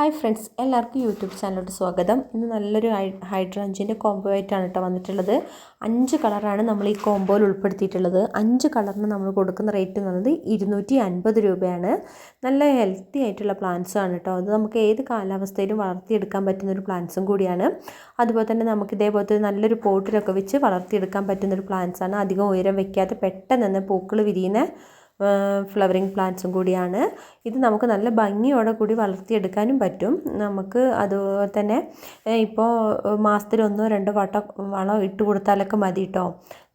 Hi friends എല്ലാവർക്കും YouTube ചാനലോട്ട് സ്വാഗതം. ഇന്ന് നല്ലൊരു ഹൈഡ്രാഞ്ചിന്റെ കോംബോ ആയിട്ടാണ് കേട്ടോ വന്നിട്ടുള്ളത്. അഞ്ച് കളറാണ് നമ്മൾ ഈ കോംബോയിൽ ഉൾപ്പെടുത്തിയിട്ടുള്ളത്. അഞ്ച് കളറിന് നമ്മൾ കൊടുക്കുന്ന റേറ്റ് എന്ന് പറയുന്നത് ഇരുന്നൂറ്റി അൻപത് രൂപയാണ്. നല്ല ഹെൽത്തി ആയിട്ടുള്ള പ്ലാന്റ്സും ആണ് കേട്ടോ. അത് നമുക്ക് ഏത് കാലാവസ്ഥയിലും വളർത്തിയെടുക്കാൻ പറ്റുന്ന ഒരു പ്ലാന്റ്സും കൂടിയാണ്. അതുപോലെ തന്നെ നമുക്ക് ഇതേപോലത്തെ നല്ലൊരു പോട്ടിലൊക്കെ വെച്ച് വളർത്തിയെടുക്കാൻ പറ്റുന്ന ഒരു പ്ലാന്റ്സ് ആണ്. അധികം ഉയരം വെക്കാതെ പെട്ടെന്ന് തന്നെ പൂക്കൾ വിരിയുന്ന ഫ്ലവറിങ് പ്ലാന്റ്സും കൂടിയാണ്. ഇത് നമുക്ക് നല്ല ഭംഗിയോടെ കൂടി വളർത്തിയെടുക്കാനും പറ്റും. നമുക്ക് അതുപോലെ തന്നെ ഇപ്പോൾ മാസത്തിൽ ഒന്നോ രണ്ടോ വട്ടം വളം ഇട്ട് കൊടുത്താലൊക്കെ മതി കേട്ടോ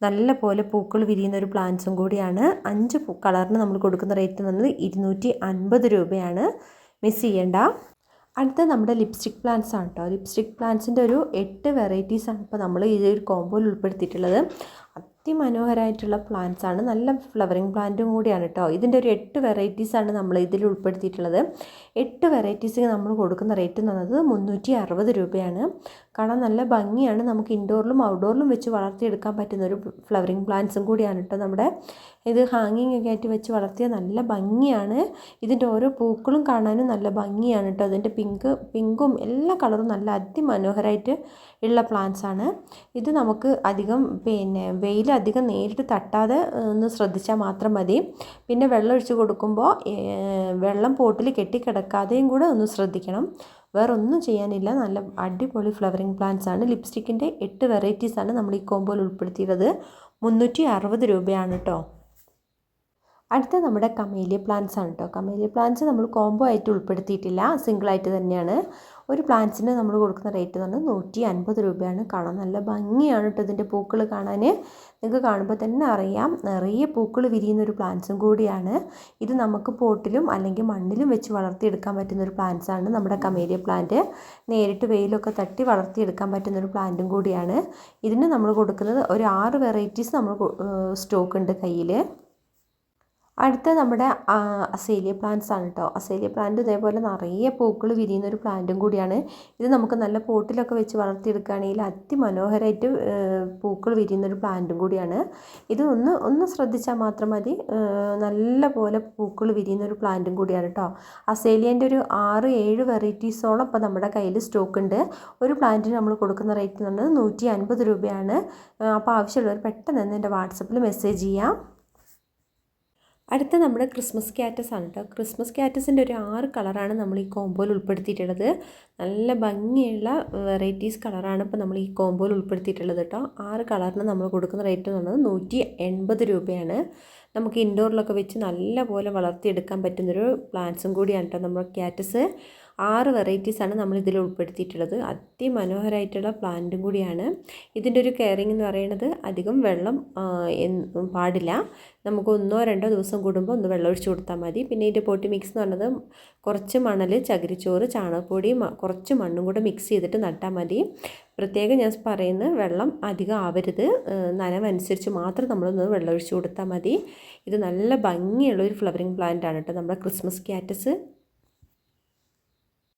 നല്ല പോലെ പൂക്കൾ വിരിയുന്ന ഒരു പ്ലാന്റ്സും കൂടിയാണ്. അഞ്ച് കളറിന് നമ്മൾ കൊടുക്കുന്ന റേറ്റ് എന്ന് പറഞ്ഞത് ഇരുന്നൂറ്റി അൻപത് രൂപയാണ്. മിസ് ചെയ്യേണ്ട. അടുത്ത നമ്മുടെ ലിപ്സ്റ്റിക് പ്ലാന്റ്സ് ആണ് കേട്ടോ ലിപ്സ്റ്റിക് പ്ലാന്റ്സിന്റെ ഒരു എട്ട് വെറൈറ്റീസാണ് ഇപ്പോൾ നമ്മൾ ഈ ഒരു കോമ്പോയിൽ ഉൾപ്പെടുത്തിയിട്ടുള്ളത്. അതിമനോഹരമായിട്ടുള്ള പ്ലാന്റ്സ് ആണ്. നല്ല ഫ്ലവറിങ് പ്ലാന്റും കൂടിയാണ് കേട്ടോ ഇതിന്റെ ഒരു എട്ട് വെറൈറ്റീസാണ് നമ്മൾ ഇതിൽ ഉൾപ്പെടുത്തിയിട്ടുള്ളത്. എട്ട് വെറൈറ്റീസിന് നമ്മൾ കൊടുക്കുന്ന റേറ്റ് എന്ന് പറയുന്നത് മുന്നൂറ്റി അറുപത് രൂപയാണ്. കാണാൻ നല്ല ഭംഗിയാണ്. നമുക്ക് ഇൻഡോറിലും ഔട്ട്ഡോറിലും വെച്ച് വളർത്തിയെടുക്കാൻ പറ്റുന്ന ഒരു ഫ്ലവറിങ് പ്ലാന്റ്സും കൂടിയാണ് കേട്ടോ നമ്മുടെ. ഇത് ഹാങ്ങിങ് ഒക്കെ ആയിട്ട് വെച്ച് വളർത്തിയ നല്ല ഭംഗിയാണ്. ഇതിന്റെ ഓരോ പൂക്കളും കാണാനും നല്ല ഭംഗിയാണ് കേട്ടോ അതിന്റെ പിങ്ക് പിങ്കും എല്ലാ കളറും നല്ല അതിമനോഹരമായിട്ട് ഉള്ള പ്ലാന്റ്സ് ആണ്. ഇത് നമുക്ക് അധികം പിന്നെ വെയിൽ അധികം നേരിട്ട് തട്ടാതെ ഒന്ന് ശ്രദ്ധിച്ചാൽ മാത്രം മതി. പിന്നെ വെള്ളം ഒഴിച്ച് കൊടുക്കുമ്പോൾ വെള്ളം പോട്ടിൽ കെട്ടിക്കിടക്കാതെയും കൂടെ ഒന്ന് ശ്രദ്ധിക്കണം. വേറെ ഒന്നും ചെയ്യാനില്ല. നല്ല അടിപൊളി ഫ്ലവറിങ് പ്ലാന്റ്സ് ആണ്. ലിപ്സ്റ്റിക്കിന്റെ എട്ട് വെറൈറ്റീസാണ് നമ്മൾ ഈ കോമ്പോയിൽ ഉൾപ്പെടുത്തിയത് മുന്നൂറ്റി അറുപത് രൂപയാണ് കേട്ടോ അടുത്ത നമ്മുടെ കമേലിയ പ്ലാന്റ്സ് ആണ് കേട്ടോ കമേലിയ പ്ലാന്റ്സ് നമ്മൾ കോംബോ ആയിട്ട് ഉൾപ്പെടുത്തിയിട്ടില്ല. സിംഗിളായിട്ട് തന്നെയാണ്. ഒരു പ്ലാന്റ്സിന് നമ്മൾ കൊടുക്കുന്ന റേറ്റ് എന്ന് പറഞ്ഞാൽ നൂറ്റി അൻപത് രൂപയാണ്. കാണാൻ നല്ല ഭംഗിയാണ് കേട്ടോ ഇതിന്റെ പൂക്കൾ കാണാൻ. നിങ്ങൾക്ക് കാണുമ്പോൾ തന്നെ അറിയാം. നിറയെ പൂക്കൾ വിരിയുന്ന ഒരു പ്ലാന്റ്സും കൂടിയാണ്. ഇത് നമുക്ക് പോട്ടിലും അല്ലെങ്കിൽ മണ്ണിലും വെച്ച് വളർത്തിയെടുക്കാൻ പറ്റുന്ന ഒരു പ്ലാന്റ്സ് ആണ് നമ്മുടെ കമേലിയ പ്ലാന്റ് നേരിട്ട് വെയിലൊക്കെ തട്ടി വളർത്തിയെടുക്കാൻ പറ്റുന്ന ഒരു പ്ലാന്റും കൂടിയാണ്. ഇതിന് നമ്മൾ കൊടുക്കുന്നത് ഒരു ആറ് വെറൈറ്റീസ് നമ്മൾ സ്റ്റോക്ക് ഉണ്ട് കയ്യിൽ. അടുത്ത നമ്മുടെ അസേലിയ പ്ലാന്റ്സ് ആണ് കേട്ടോ അസേലിയ പ്ലാന്റ് ഇതേപോലെ നിറയെ പൂക്കൾ വിരിയുന്ന ഒരു പ്ലാന്റും കൂടിയാണ്. ഇത് നമുക്ക് നല്ല പോട്ടിലൊക്കെ വെച്ച് വളർത്തിയെടുക്കുകയാണെങ്കിൽ അതിമനോഹരമായിട്ട് പൂക്കൾ വിരിയുന്ന ഒരു പ്ലാന്റും കൂടിയാണ്. ഇത് ഒന്ന് ഒന്ന് ശ്രദ്ധിച്ചാൽ മാത്രം മതി. നല്ല പോലെ പൂക്കൾ വിരിയുന്ന ഒരു പ്ലാന്റും കൂടിയാണ് കേട്ടോ അസേലിയന്റെ ഒരു ആറ് ഏഴ് വെറൈറ്റീസോളം ഇപ്പോൾ നമ്മുടെ കയ്യിൽ സ്റ്റോക്ക് ഉണ്ട്. ഒരു പ്ലാന്റിന് നമ്മൾ കൊടുക്കുന്ന റേറ്റ് എന്ന് പറഞ്ഞത് നൂറ്റി അൻപത് രൂപയാണ്. അപ്പോൾ ആവശ്യമുള്ളവർ പെട്ടെന്ന് തന്നെ എന്റെ വാട്സപ്പിൽ മെസ്സേജ് ചെയ്യാം. അടുത്ത നമ്മുടെ ക്രിസ്മസ് ക്യാറ്റസ് ആണ് കേട്ടോ ക്രിസ്മസ് ക്യാറ്റസിന്റെ ഒരു ആറ് കളറാണ് നമ്മൾ ഈ കോമ്പോയിൽ ഉൾപ്പെടുത്തിയിട്ടുള്ളത്. നല്ല ഭംഗിയുള്ള വെറൈറ്റീസ് കളറാണ് ഇപ്പോൾ നമ്മൾ ഈ കോമ്പോയിൽ ഉൾപ്പെടുത്തിയിട്ടുള്ളത് കേട്ടോ ആറ് കളറിന് നമ്മൾ കൊടുക്കുന്ന റേറ്റ് എന്ന് പറയുന്നത് നൂറ്റി എൺപത് രൂപയാണ്. നമുക്ക് ഇൻഡോറിലൊക്കെ വെച്ച് നല്ല പോലെ വളർത്തിയെടുക്കാൻ പറ്റുന്നൊരു പ്ലാന്റ്സും കൂടിയാണ് കേട്ടോ നമ്മുടെ ക്യാറ്റസ് ആറ് വെറൈറ്റീസാണ് നമ്മൾ ഇതിൽ ഉൾപ്പെടുത്തിയിട്ടുള്ളത്. അതിമനോഹരമായിട്ടുള്ള പ്ലാന്റും കൂടിയാണ്. ഇതിന്റെ ഒരു കെയറിംഗ് എന്ന് പറയുന്നത് അധികം വെള്ളം പാടില്ല. നമുക്ക് ഒന്നോ രണ്ടോ ദിവസം കൂടുമ്പോൾ ഒന്ന് വെള്ളം ഒഴിച്ച് കൊടുത്താൽ മതി. പിന്നെ ഇതിന്റെ പൊട്ടി മിക്സ് എന്ന് പറഞ്ഞത് കുറച്ച് മണൽ ചകിരിച്ചോറ് ചാണകപ്പൊടി കുറച്ച് മണ്ണും കൂടെ മിക്സ് ചെയ്തിട്ട് നട്ടാൽ മതി. പ്രത്യേകം ഞാൻ പറയുന്നത് വെള്ളം അധികം ആവരുത്. നനവനുസരിച്ച് മാത്രം നമ്മളൊന്ന് വെള്ളം ഒഴിച്ച് കൊടുത്താൽ മതി. ഇത് നല്ല ഭംഗിയുള്ള ഒരു ഫ്ലവറിങ് പ്ലാന്റ് ആണ് കേട്ടോ നമ്മുടെ ക്രിസ്മസ് ക്യാറ്റസ്